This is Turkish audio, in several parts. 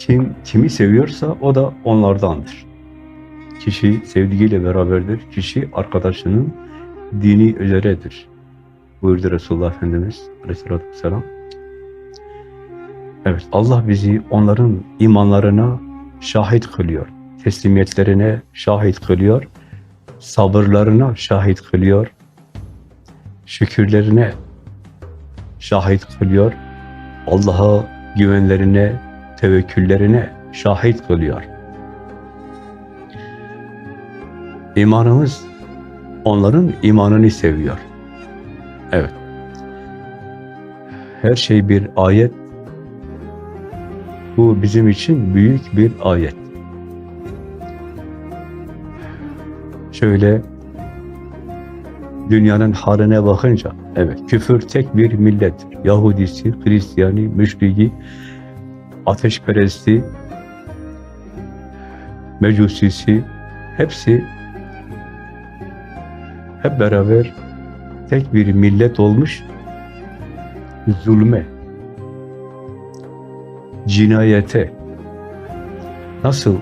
Kim kimi seviyorsa o da onlardandır. Kişi sevdiğiyle beraberdir. Kişi arkadaşının dini üzeredir. Buyurdu Resulullah Efendimiz Aleyhisselatü Vesselam. Evet, Allah bizi onların imanlarına şahit kılıyor. Teslimiyetlerine şahit kılıyor. Sabırlarına şahit kılıyor. Şükürlerine şahit kılıyor. Allah'a güvenlerine, tevekküllerine şahit kılıyor. İmanımız onların imanını seviyor. Evet. Her şey bir ayet. Bu bizim için büyük bir ayet. Şöyle dünyanın haline bakınca, evet küfür tek bir millettir. Yahudisi, Hristiyani, Müşriki, ateşperesti, Mecusisi, hepsi hep beraber tek bir millet olmuş, zulme, cinayete nasıl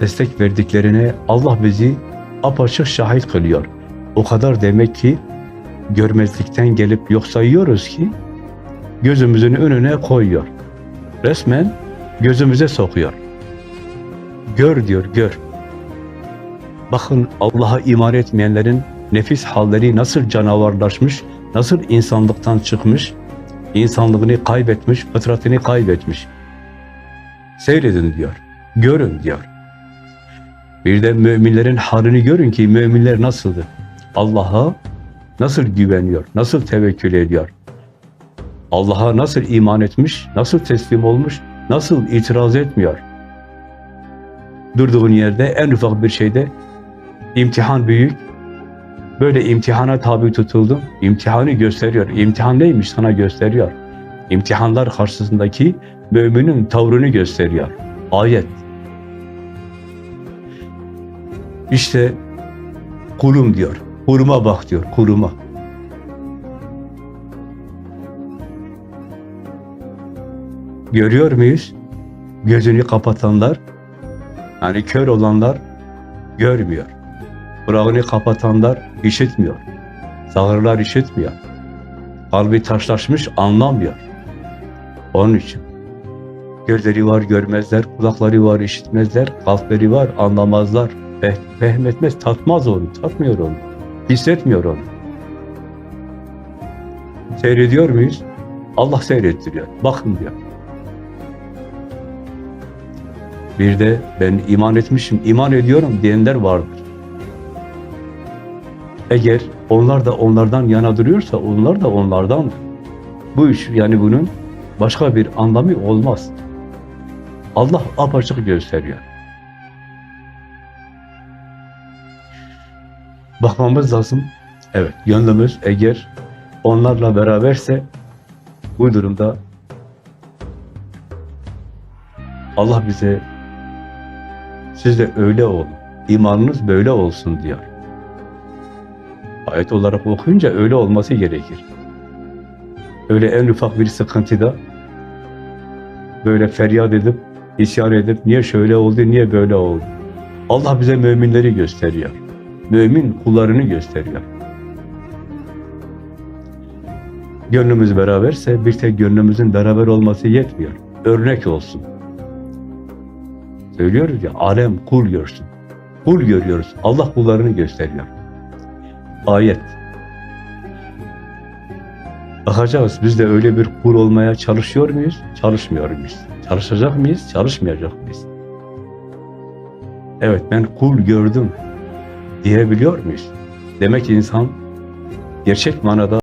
destek verdiklerine Allah bizi apaçık şahit kılıyor. O kadar demek ki görmezlikten gelip yok sayıyoruz ki gözümüzün önüne koyuyor. Resmen gözümüze sokuyor. Gör diyor, gör. Bakın Allah'a iman etmeyenlerin nefis halleri nasıl canavarlaşmış, nasıl insanlıktan çıkmış, insanlığını kaybetmiş, fıtratını kaybetmiş. Seyredin diyor, görün diyor. Bir de müminlerin halini görün ki müminler nasıldı? Allah'a nasıl güveniyor, nasıl tevekkül ediyor? Allah'a nasıl iman etmiş, nasıl teslim olmuş, nasıl itiraz etmiyor? Durduğun yerde en ufak bir şeyde imtihan büyük, böyle imtihana tabi tutuldum, imtihanı gösteriyor. İmtihan neymiş sana gösteriyor. İmtihanlar karşısındaki müminin tavrını gösteriyor. Ayet. İşte kulum diyor. Kuluma bak diyor, kuluma. Görüyor muyuz? Gözünü kapatanlar, yani kör olanlar görmüyor. Kulağını kapatanlar işitmiyor. Sağırlar işitmiyor. Kalbi taşlaşmış anlamıyor. Onun için gözleri var görmezler, kulakları var işitmezler, kalpleri var anlamazlar. Feh, fehmetmez, tatmaz onu, tatmıyor onu. Hissetmiyor onu. Seyrediyor muyuz? Allah seyrettiriyor. Bakın diyor. Bir de ben iman etmişim, iman ediyorum diyenler vardır. Eğer onlar da onlardan yana duruyorsa onlar da onlardandır. Bu iş yani bunun başka bir anlamı olmaz. Allah apaçık gösteriyor. Bakmamız lazım. Evet, gönlümüz eğer onlarla beraberse bu durumda Allah bize siz de öyle olun, imanınız böyle olsun diyor. Ayet olarak okuyunca öyle olması gerekir. Öyle en ufak bir sıkıntıda böyle feryat edip, isyan edip niye şöyle oldu, niye böyle oldu? Allah bize müminleri gösteriyor. Mümin kullarını gösteriyor. Gönlümüz beraberse bir tek gönlümüzün beraber olması yetmiyor. Örnek olsun. Söylüyoruz ya, alem kul görsün. Kul görüyoruz. Allah kullarını gösteriyor. Ayet. Bakacağız. Biz de öyle bir kul olmaya çalışıyor muyuz? Çalışmıyor muyuz? Çalışacak mıyız? Çalışmayacak mıyız? Evet ben kul gördüm diyebiliyor muyuz? Demek insan gerçek manada